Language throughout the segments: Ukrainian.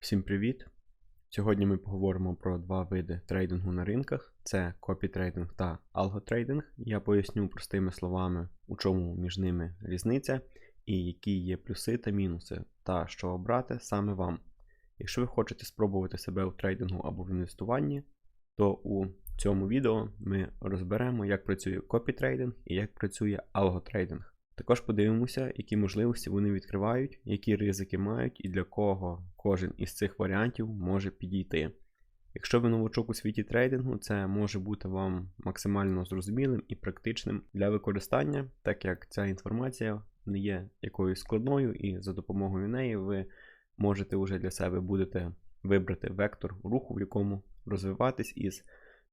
Всім привіт! Сьогодні ми поговоримо про два види трейдингу на ринках: це копітрейдинг та алготрейдинг. Я поясню простими словами, у чому між ними різниця і які є плюси та мінуси, та що обрати саме вам. Якщо ви хочете спробувати себе у трейдингу або в інвестуванні, то у цьому відео ми розберемо, як працює копітрейдинг і як працює алготрейдинг. Також подивимося, які можливості вони відкривають, які ризики мають і для кого кожен із цих варіантів може підійти. Якщо ви новачок у світі трейдингу, це може бути вам максимально зрозумілим і практичним для використання, так як ця інформація не є якоюсь складною, і за допомогою неї ви можете вже для себе будете вибрати вектор руху, в якому розвиватись із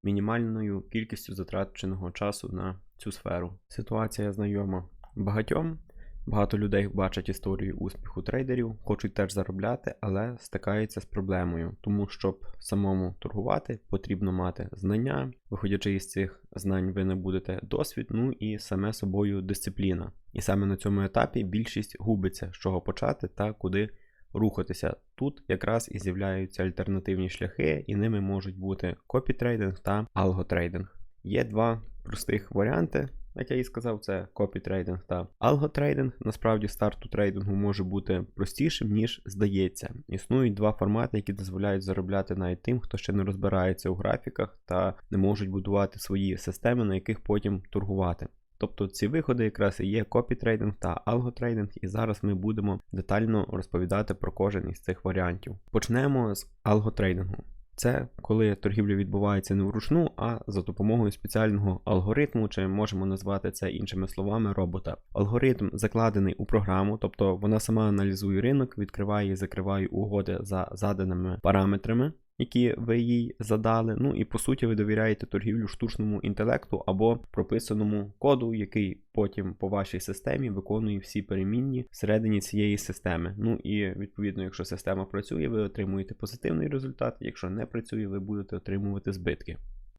мінімальною кількістю затраченого часу на цю сферу. Ситуація знайома багатьом. Багато людей бачать історію успіху трейдерів, хочуть теж заробляти, але стикаються з проблемою, тому щоб самому торгувати, потрібно мати знання. Виходячи із цих знань, ви не будете досвід, ну і саме собою дисципліна. І саме на цьому етапі більшість губиться, з чого почати та куди рухатися. Тут якраз і з'являються альтернативні шляхи, і ними можуть бути копітрейдинг та алготрейдинг. Є два простих варіанти. Як я і сказав, це копітрейдинг та алготрейдинг. Насправді старту трейдингу може бути простішим, ніж здається. Існують два формати, які дозволяють заробляти навіть тим, хто ще не розбирається у графіках та не можуть будувати свої системи, на яких потім торгувати. Тобто ці виходи якраз і є копітрейдинг та алготрейдинг, і зараз ми будемо детально розповідати про кожен із цих варіантів. Почнемо з алготрейдингу. Це коли торгівля відбувається не вручну, а за допомогою спеціального алгоритму, чи можемо назвати це іншими словами робота. Алгоритм закладений у програму, тобто вона сама аналізує ринок, відкриває і закриває угоди за заданими параметрами які ви їй задали. Ну і по суті ви довіряєте торгівлю штучному інтелекту або прописаному коду, який потім по вашій системі виконує всі перемінні всередині цієї системи. Ну і відповідно, якщо система працює, ви отримуєте позитивний результат. Якщо не працює, ви будете отримувати збитки.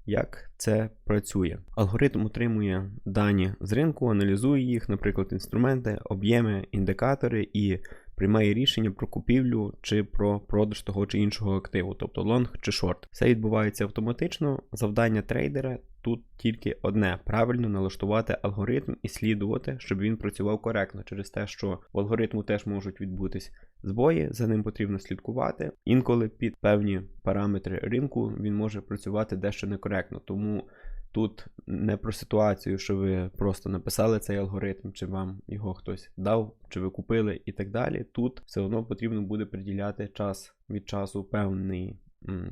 Як це працює? Алгоритм отримує дані з ринку, аналізує їх, наприклад, інструменти, об'єми, індикатори і приймає рішення про купівлю чи про продаж того чи іншого активу, тобто лонг чи шорт. Все відбувається автоматично. Завдання трейдера тут тільки одне: правильно налаштувати алгоритм і слідувати, щоб він працював коректно, через те, що в алгоритму теж можуть відбутись збої, за ним потрібно слідкувати. Інколи під певні параметри ринку він може працювати дещо некоректно. Тому Тут не про ситуацію, що ви просто написали цей алгоритм, чи вам його хтось дав, чи ви купили і так далі. Тут все одно потрібно буде приділяти час від часу певний,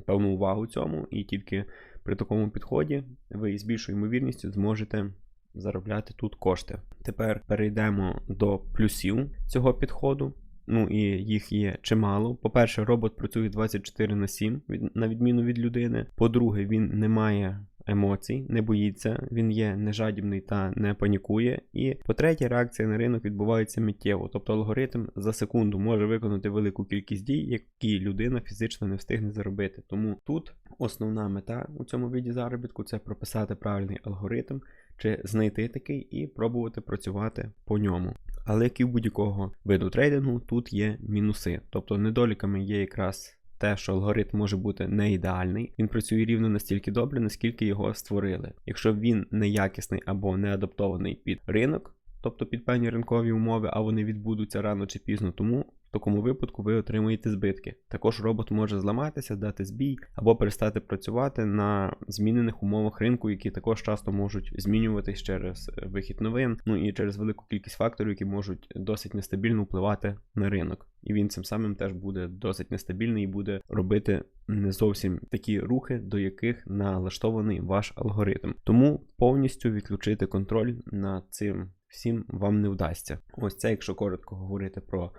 певну увагу цьому, і тільки при такому підході ви із більшою ймовірністю зможете заробляти тут кошти. Тепер перейдемо до плюсів цього підходу. Ну і їх є чимало. По-перше, робот працює 24 на 7, на відміну від людини. По-друге, він не має емоцій, не боїться, він є нежадібний та не панікує. І по-третє, реакція на ринок відбувається миттєво, тобто алгоритм за секунду може виконати велику кількість дій, які людина фізично не встигне заробити. Тому тут основна мета у цьому віді заробітку це прописати правильний алгоритм. Чи знайти такий і пробувати працювати по ньому. Але як і в будь-якого виду трейдингу, тут є мінуси. Тобто недоліками є якраз те, що алгоритм може бути не ідеальний, він працює рівно настільки добре, наскільки його створили. Якщо він неякісний або не адаптований під ринок, тобто під певні ринкові умови, а вони відбудуться рано чи пізно, тому в такому випадку ви отримуєте збитки. Також робот може зламатися, дати збій або перестати працювати на змінених умовах ринку, які також часто можуть змінюватись через вихід новин, ну і через велику кількість факторів, які можуть досить нестабільно впливати на ринок. І він цим самим теж буде досить нестабільний і буде робити не зовсім такі рухи, до яких налаштований ваш алгоритм. Тому повністю відключити контроль над цим всім вам не вдасться. Ось це, якщо коротко говорити про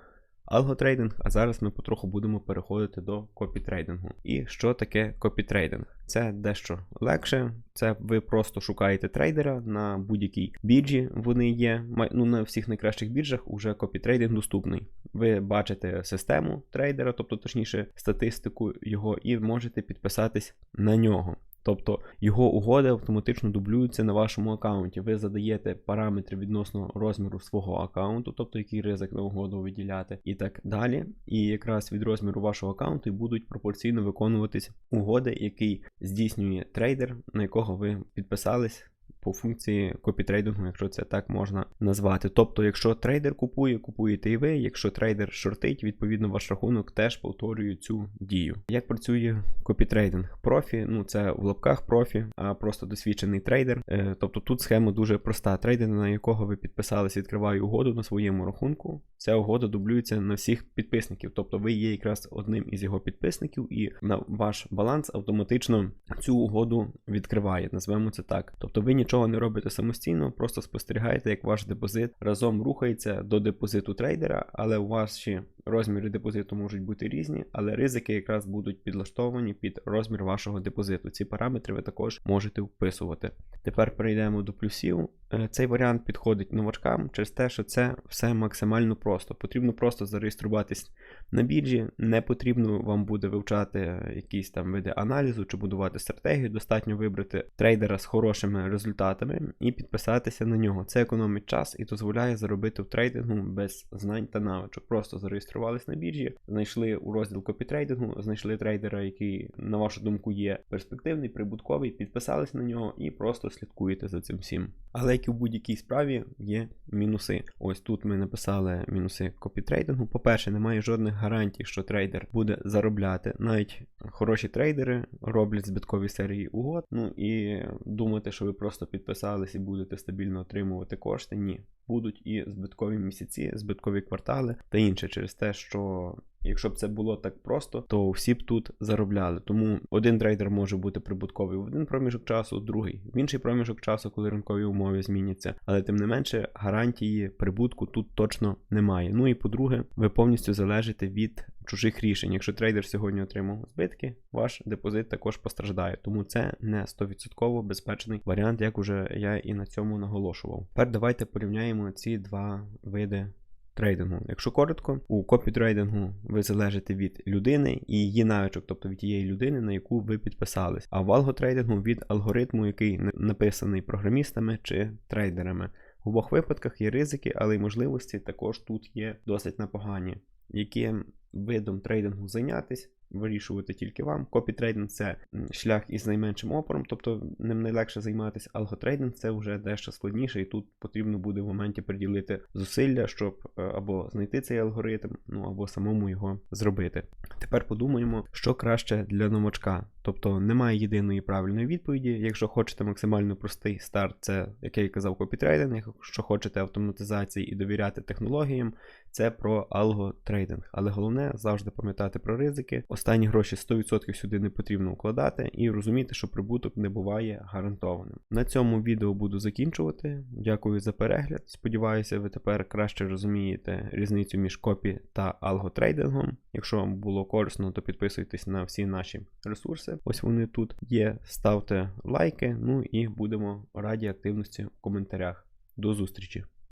алготрейдинг, а зараз ми потроху будемо переходити до копітрейдингу. І що таке копітрейдинг? Це дещо легше. Це ви просто шукаєте трейдера на будь-якій біржі. Вони є. Ну на всіх найкращих біржах уже копітрейдинг доступний. Ви бачите систему трейдера, тобто точніше статистику його, і можете підписатись на нього. Тобто його угоди автоматично дублюються на вашому аккаунті. Ви задаєте параметри відносно розміру свого аккаунту, тобто який ризик на угоду виділяти, і так далі. І якраз від розміру вашого аккаунту будуть пропорційно виконуватись угоди, який здійснює трейдер, на якого ви підписались по функції копітрейдингу, якщо це так можна назвати. Тобто, якщо трейдер купує, купуєте і ви. Якщо трейдер шортить, відповідно ваш рахунок теж повторює цю дію. Як працює копітрейдинг? Профі, ну це в лапках профі, а просто досвідчений трейдер. Е, тобто тут схема дуже проста. Трейдер, на якого ви підписались, відкриває угоду на своєму рахунку. Ця угода дублюється на всіх підписників. Тобто ви є якраз одним із його підписників, і на ваш баланс автоматично цю угоду відкриває. Назвемо це так. Тобто ви нічого не робите самостійно, просто спостерігаєте, як ваш депозит разом рухається до депозиту трейдера, але ваші розміри депозиту можуть бути різні, але ризики якраз будуть підлаштовані під розмір вашого депозиту. Ці параметри ви також можете вписувати. Тепер перейдемо до плюсів. Е, Цей варіант підходить новачкам через те, що це все максимально просто. Потрібно просто зареєструватись на біржі, не потрібно вам буде вивчати якісь там види аналізу чи будувати стратегію. Достатньо вибрати трейдера з хорошими результатами і підписатися на нього. Це економить час і дозволяє заробити в трейдингу без знань та навичок. Просто зареєструвались на біржі, знайшли у розділ копітрейдингу, знайшли трейдера, який, на вашу думку, є перспективний, прибутковий, підписались на нього і просто слідкуєте за цим всім. Але як і в будь-якій справі є мінуси. Ось тут ми написали мінуси копітрейдингу. По-перше, немає жодних гарантій, що трейдер буде заробляти. Навіть хороші трейдери роблять збиткові серії угод. Ну і думати, що ви просто підписались і будете стабільно отримувати кошти. Ні. Будуть і збиткові місяці, збиткові квартали та інше через те, що Якщо б це було так просто, то всі б тут заробляли. Тому один трейдер може бути прибутковий в один проміжок часу, другий в інший проміжок часу, коли ринкові умови зміняться. Але тим не менше гарантії прибутку тут точно немає. Ну і по-друге, ви повністю залежите від чужих рішень. Якщо трейдер сьогодні отримав збитки, ваш депозит також постраждає. Тому це не 100% безпечний варіант, як уже я і на цьому наголошував. Тепер давайте порівняємо ці два види трейдингу. Якщо коротко, у копітрейдингу ви залежите від людини і її навичок, тобто від тієї людини, на яку ви підписались. А в алготрейдингу від алгоритму, який написаний програмістами чи трейдерами. В обох випадках є ризики, але й можливості також тут є досить непогані. Яким видом трейдингу зайнятися, вирішувати тільки вам. Копітрейдинг це шлях із найменшим опором, тобто ним найлегше займатися. Алготрейдинг це вже дещо складніше, і тут потрібно буде в моменті приділити зусилля, щоб е, або знайти цей алгоритм, ну або самому його зробити. Тепер подумаємо, що краще для новачка. Тобто немає єдиної правильної відповіді. Якщо хочете максимально простий старт, це як я і казав, копітрейдинг. Якщо хочете автоматизації і довіряти технологіям, це про алготрейдинг. Але головне завжди пам'ятати про ризики. Останні гроші 100% сюди не потрібно вкладати і розуміти, що прибуток не буває гарантованим. На цьому відео буду закінчувати. Дякую за перегляд. Сподіваюся, ви тепер краще розумієте різницю між копі та алготрейдингом. Якщо вам було корисно, то підписуйтесь на всі наші ресурси. Ось вони тут є. Ставте лайки, ну і будемо раді активності в коментарях. До зустрічі!